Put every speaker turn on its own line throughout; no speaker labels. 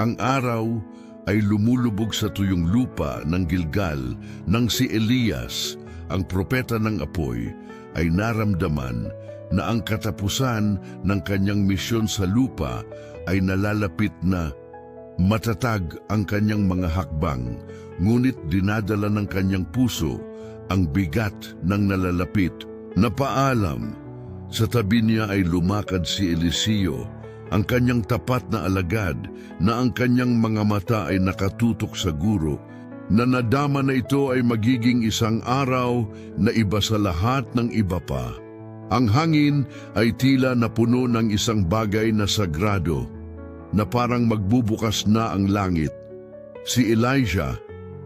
Ang araw ay lumulubog sa tuyong lupa ng Gilgal nang si Elias, ang propeta ng apoy, ay naramdaman na ang katapusan ng kanyang misyon sa lupa ay nalalapit na matatag ang kanyang mga hakbang, ngunit dinadala ng kanyang puso ang bigat ng nalalapit na paalam. Sa tabi niya ay lumakad si Eliseo, ang kanyang tapat na alagad na ang kanyang mga mata ay nakatutok sa guro, na nadama na ito ay magiging isang araw na iba sa lahat ng iba pa. Ang hangin ay tila na puno ng isang bagay na sagrado, na parang magbubukas na ang langit. Si Elijah,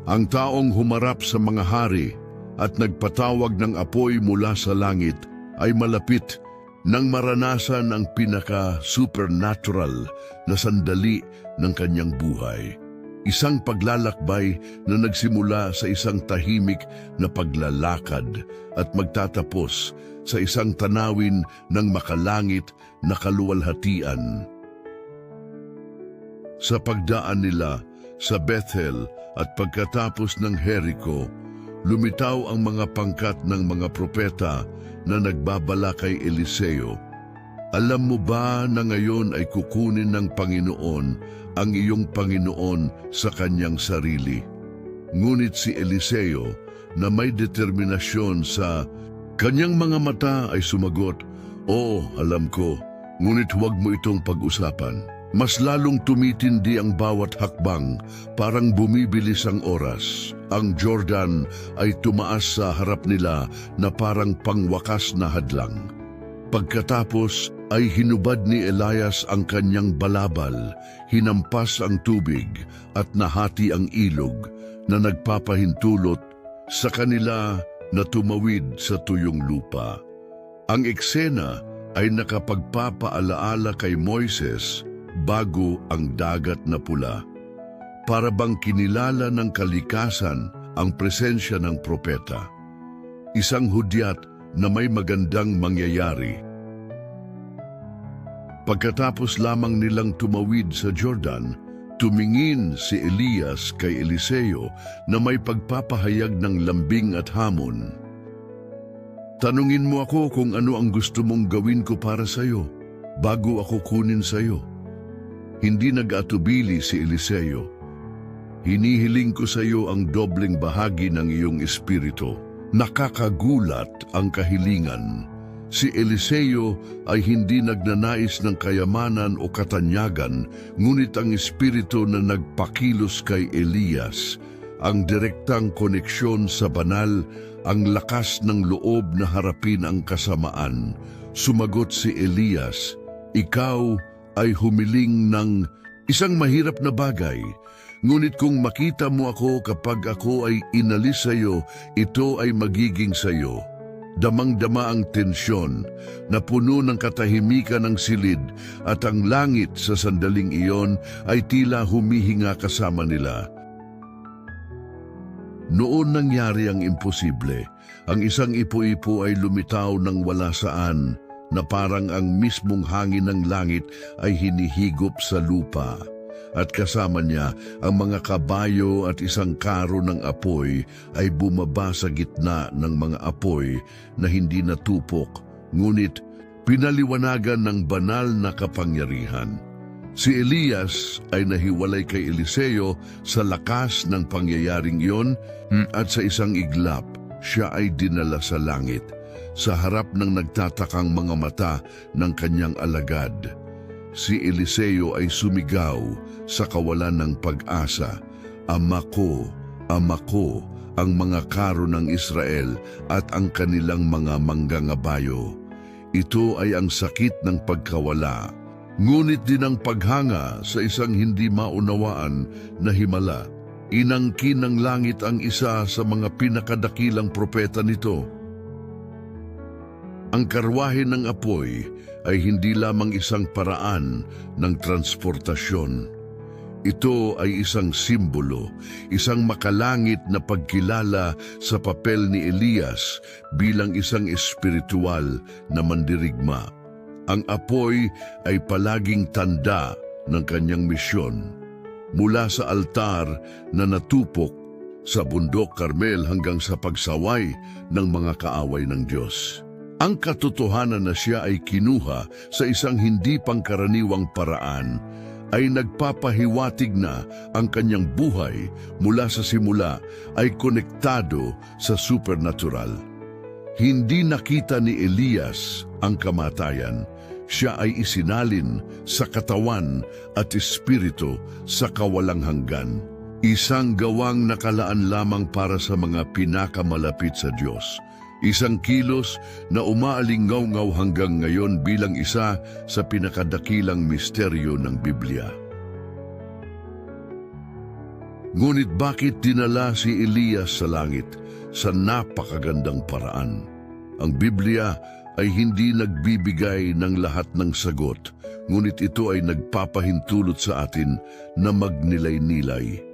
ang taong humarap sa mga hari at nagpatawag ng apoy mula sa langit, ay malapit nang maranasan ang pinaka-supernatural na sandali ng kanyang buhay. Isang paglalakbay na nagsimula sa isang tahimik na paglalakad at magtatapos sa isang tanawin ng makalangit na kaluwalhatian. Sa pagdaan nila sa Bethel at pagkatapos ng Jericho, lumitaw ang mga pangkat ng mga propeta na nagbabala kay Eliseo. Alam mo ba na ngayon ay kukunin ng Panginoon ang iyong Panginoon sa kanyang sarili? Ngunit si Eliseo na may determinasyon sa kanyang mga mata ay sumagot, Oo, alam ko, ngunit huwag mo itong pag-usapan. Mas lalong tumitindi ang bawat hakbang, parang bumibilis ang oras. Ang Jordan ay tumaas sa harap nila na parang pangwakas na hadlang. Pagkatapos ay hinubad ni Elias ang kanyang balabal, hinampas ang tubig at nahati ang ilog na nagpapahintulot sa kanila na tumawid sa tuyong lupa. Ang eksena ay nakapagpapaalaala kay Moises bago ang dagat na pula. Para bang kinilala ng kalikasan ang presensya ng propeta. Isang hudyat na may magandang mangyayari. Pagkatapos lamang nilang tumawid sa Jordan, tumingin si Elias kay Eliseo na may pagpapahayag ng lambing at hamon. Tanungin mo ako kung ano ang gusto mong gawin ko para sa iyo bago ako kunin sa iyo. Hindi nag-atubili si Eliseo. Hinihiling ko sa iyo ang dobleng bahagi ng iyong espiritu. Nakakagulat ang kahilingan. Si Eliseo ay hindi nagnanais ng kayamanan o katanyagan, ngunit ang espiritu na nagpakilos kay Elias, ang direktang koneksyon sa banal, ang lakas ng loob na harapin ang kasamaan. Sumagot si Elias, Ikaw ay humiling ng isang mahirap na bagay, ngunit kung makita mo ako kapag ako ay inalis sa iyo, ito ay magiging sa iyo. Damang-dama ang tensyon na puno ng katahimikan ng silid at ang langit sa sandaling iyon ay tila humihinga kasama nila. Noon nangyari ang imposible. Ang isang ipo-ipo ay lumitaw ng wala saan na parang ang mismong hangin ng langit ay hinihigop sa lupa. At kasama niya ang mga kabayo at isang karo ng apoy ay bumaba sa gitna ng mga apoy na hindi natupok, ngunit pinaliwanagan ng banal na kapangyarihan. Si Elias ay nahiwalay kay Eliseo sa lakas ng pangyayaring iyon at sa isang iglap, siya ay dinala sa langit sa harap ng nagtatakang mga mata ng kanyang alagad. Si Eliseo ay sumigaw sa kawalan ng pag-asa, Ama ko, Ama ko, ang mga karo ng Israel at ang kanilang mga manggangabayo. Ito ay ang sakit ng pagkawala, ngunit din ang paghanga sa isang hindi maunawaan na himala. Inangkin ng langit ang isa sa mga pinakadakilang propeta nito. Ang karwahe ng apoy ay hindi lamang isang paraan ng transportasyon. Ito ay isang simbolo, isang makalangit na pagkilala sa papel ni Elias bilang isang espiritual na mandirigma. Ang apoy ay palaging tanda ng kanyang misyon. mula sa altar na natupok sa bundok Carmel hanggang sa pagsaway ng mga kaaway ng Diyos. Ang katotohanan na siya ay kinuha sa isang hindi pangkaraniwang paraan ay nagpapahiwatig na ang kanyang buhay mula sa simula ay konektado sa supernatural. Hindi nakita ni Elias ang kamatayan. Siya ay isinalin sa katawan at espiritu sa kawalang hanggan. Isang gawang nakalaan lamang para sa mga pinakamalapit sa Diyos. Isang kilos na umaalingaw-ngaw hanggang ngayon bilang isa sa pinakadakilang misteryo ng Biblia. Ngunit bakit dinala si Elias sa langit sa napakagandang paraan? Ang Biblia ay hindi nagbibigay ng lahat ng sagot, ngunit ito ay nagpapahintulot sa atin na magnilay-nilay.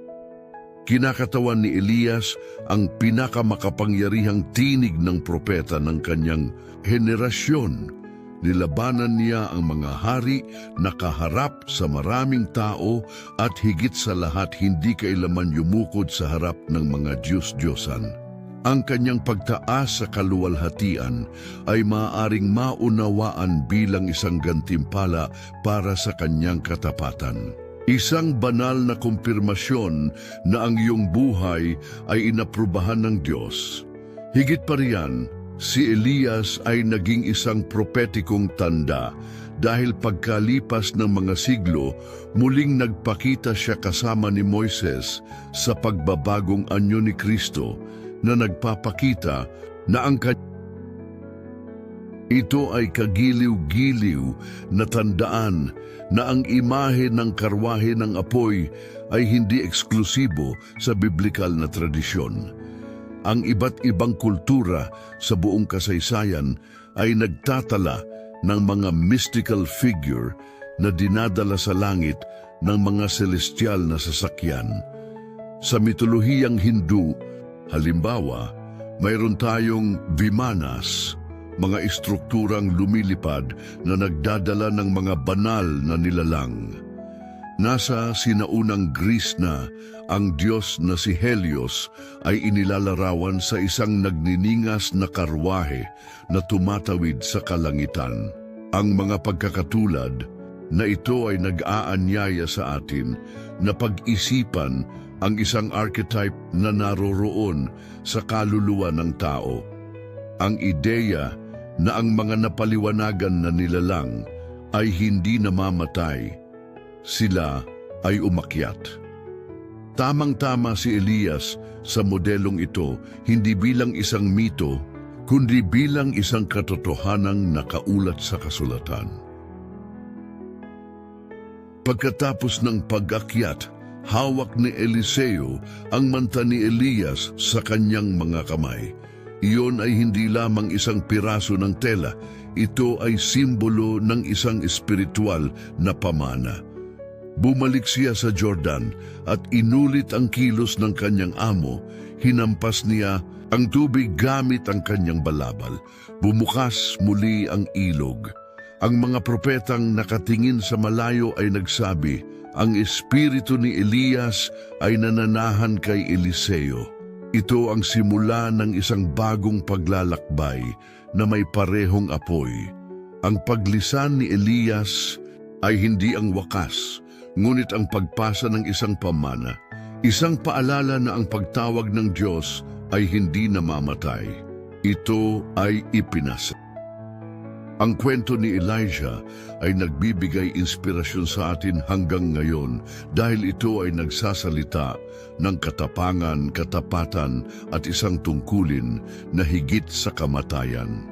Kinakatawan ni Elias ang pinakamakapangyarihang tinig ng propeta ng kanyang henerasyon. Nilabanan niya ang mga hari na kaharap sa maraming tao at higit sa lahat hindi kailaman yumukod sa harap ng mga Diyos-Diyosan. Ang kanyang pagtaas sa kaluwalhatian ay maaaring maunawaan bilang isang gantimpala para sa kanyang katapatan. Isang banal na kumpirmasyon na ang iyong buhay ay inaprubahan ng Diyos. Higit pa riyan, si Elias ay naging isang propetikong tanda dahil pagkalipas ng mga siglo, muling nagpakita siya kasama ni Moises sa pagbabagong anyo ni Kristo na nagpapakita na ang kanyang ito ay kagiliw-giliw na tandaan na ang imahe ng karwahe ng apoy ay hindi eksklusibo sa biblikal na tradisyon. Ang iba't ibang kultura sa buong kasaysayan ay nagtatala ng mga mystical figure na dinadala sa langit ng mga celestial na sasakyan. Sa mitolohiyang Hindu, halimbawa, mayroon tayong Vimanas, mga istrukturang lumilipad na nagdadala ng mga banal na nilalang. Nasa sinaunang Greece na ang Diyos na si Helios ay inilalarawan sa isang nagniningas na karwahe na tumatawid sa kalangitan. Ang mga pagkakatulad na ito ay nag-aanyaya sa atin na pag-isipan ang isang archetype na naroroon sa kaluluwa ng tao. Ang ideya na ang mga napaliwanagan na nilalang ay hindi namamatay, sila ay umakyat. Tamang-tama si Elias sa modelong ito hindi bilang isang mito, kundi bilang isang katotohanang nakaulat sa kasulatan. Pagkatapos ng pag-akyat, hawak ni Eliseo ang manta ni Elias sa kanyang mga kamay. Iyon ay hindi lamang isang piraso ng tela, ito ay simbolo ng isang espiritual na pamana. Bumalik siya sa Jordan at inulit ang kilos ng kanyang amo, hinampas niya ang tubig gamit ang kanyang balabal. Bumukas muli ang ilog. Ang mga propetang nakatingin sa malayo ay nagsabi, ang espiritu ni Elias ay nananahan kay Eliseo. Ito ang simula ng isang bagong paglalakbay na may parehong apoy. Ang paglisan ni Elias ay hindi ang wakas, ngunit ang pagpasa ng isang pamana. Isang paalala na ang pagtawag ng Diyos ay hindi namamatay. Ito ay ipinasa. Ang kwento ni Elijah ay nagbibigay inspirasyon sa atin hanggang ngayon dahil ito ay nagsasalita ng katapangan, katapatan at isang tungkulin na higit sa kamatayan.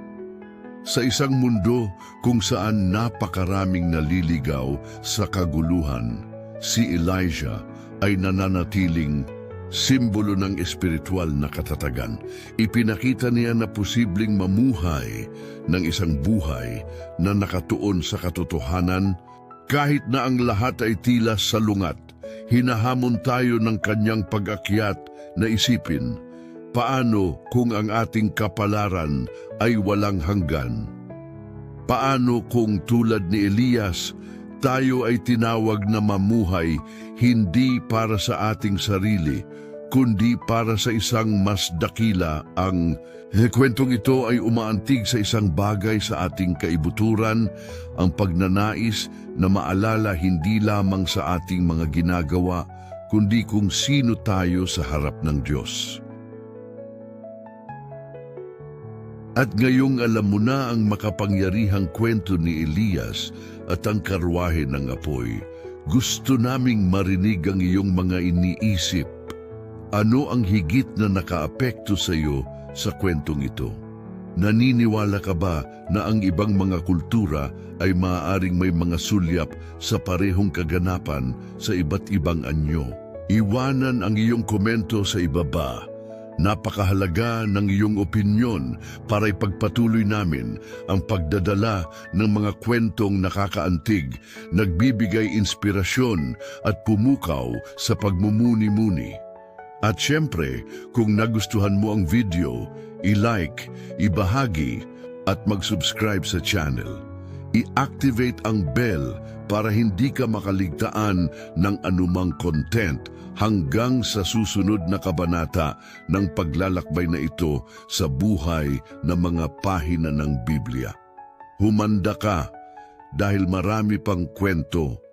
Sa isang mundo kung saan napakaraming naliligaw sa kaguluhan, si Elijah ay nananatiling simbolo ng espiritual na katatagan. Ipinakita niya na posibleng mamuhay ng isang buhay na nakatuon sa katotohanan kahit na ang lahat ay tila salungat. Hinahamon tayo ng kanyang pag-akyat na isipin, paano kung ang ating kapalaran ay walang hanggan? Paano kung tulad ni Elias, Tayo ay tinawag na mamuhay hindi para sa ating sarili, kundi para sa isang mas dakila ang kwentong ito ay umaantig sa isang bagay sa ating kaibuturan, ang pagnanais na maalala hindi lamang sa ating mga ginagawa, kundi kung sino tayo sa harap ng Diyos. At ngayong alam mo na ang makapangyarihang kwento ni Elias at ang karwahe ng apoy, gusto naming marinig ang iyong mga iniisip. Ano ang higit na nakaapekto sa iyo sa kwentong ito? Naniniwala ka ba na ang ibang mga kultura ay maaaring may mga sulyap sa parehong kaganapan sa iba't ibang anyo? Iwanan ang iyong komento sa ibaba. Napakahalaga ng iyong opinyon para ipagpatuloy namin ang pagdadala ng mga kwentong nakakaantig, nagbibigay inspirasyon at pumukaw sa pagmumuni-muni. At syempre, kung nagustuhan mo ang video, i-like, ibahagi at mag-subscribe sa channel. I-activate ang bell para hindi ka makaligtaan ng anumang content hanggang sa susunod na kabanata ng paglalakbay na ito sa buhay ng mga pahina ng Biblia. Humanda ka dahil marami pang kwento